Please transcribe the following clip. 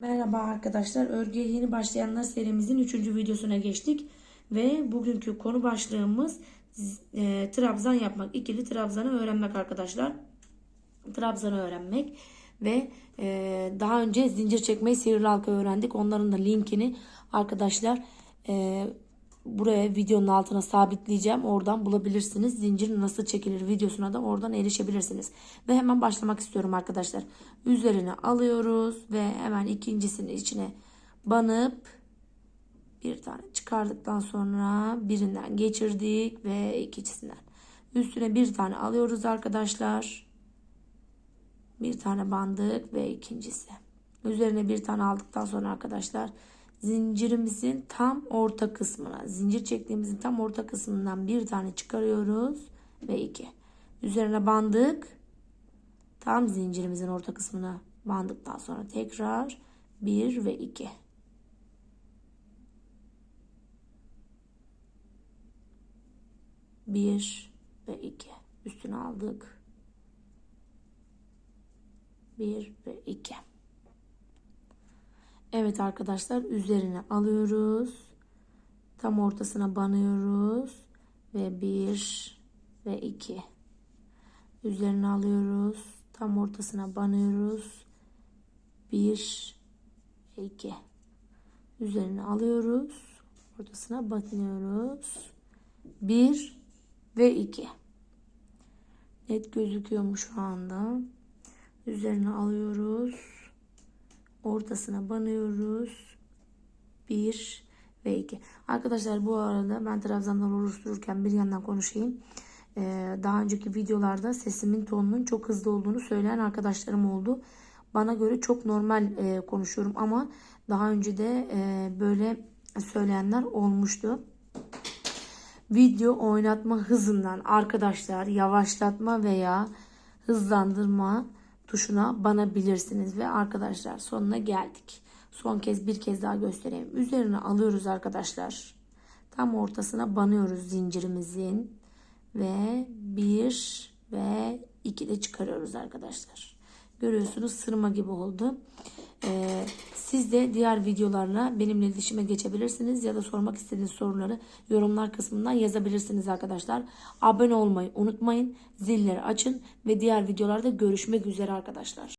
Merhaba arkadaşlar. Örgüye yeni başlayanlar serimizin 3. videosuna geçtik. Ve bugünkü konu başlığımız e, trabzan yapmak. İkili trabzanı öğrenmek arkadaşlar. Trabzanı öğrenmek. Ve e, daha önce zincir çekmeyi sihirli halka öğrendik. Onların da linkini arkadaşlar e, buraya videonun altına sabitleyeceğim. Oradan bulabilirsiniz. Zincir nasıl çekilir videosuna da oradan erişebilirsiniz. Ve hemen başlamak istiyorum arkadaşlar. Üzerine alıyoruz ve hemen ikincisini içine banıp bir tane çıkardıktan sonra birinden geçirdik ve ikincisinden. Üstüne bir tane alıyoruz arkadaşlar. Bir tane bandık ve ikincisi. Üzerine bir tane aldıktan sonra arkadaşlar zincirimizin tam orta kısmına, zincir çektiğimizin tam orta kısmından bir tane çıkarıyoruz ve iki. Üzerine bandık. Tam zincirimizin orta kısmına bandıktan sonra tekrar bir ve iki. Bir ve iki. Üstüne aldık. Bir ve iki. Evet arkadaşlar üzerine alıyoruz. Tam ortasına banıyoruz. Ve bir ve iki. Üzerine alıyoruz. Tam ortasına banıyoruz. Bir ve iki. Üzerine alıyoruz. Ortasına batıyoruz. Bir ve iki. Net gözüküyor mu şu anda? Üzerine alıyoruz ortasına banıyoruz. 1 ve 2. Arkadaşlar bu arada ben trabzanlar oluştururken bir yandan konuşayım. Ee, daha önceki videolarda sesimin tonunun çok hızlı olduğunu söyleyen arkadaşlarım oldu. Bana göre çok normal e, konuşuyorum ama daha önce de e, böyle söyleyenler olmuştu. Video oynatma hızından arkadaşlar yavaşlatma veya hızlandırma tuşuna banabilirsiniz. Ve arkadaşlar sonuna geldik. Son kez bir kez daha göstereyim. Üzerine alıyoruz arkadaşlar. Tam ortasına banıyoruz zincirimizin. Ve bir ve iki de çıkarıyoruz arkadaşlar. Görüyorsunuz sırma gibi oldu. Siz de diğer videolarla benimle iletişime geçebilirsiniz ya da sormak istediğiniz soruları yorumlar kısmından yazabilirsiniz arkadaşlar. Abone olmayı unutmayın. Zilleri açın ve diğer videolarda görüşmek üzere arkadaşlar.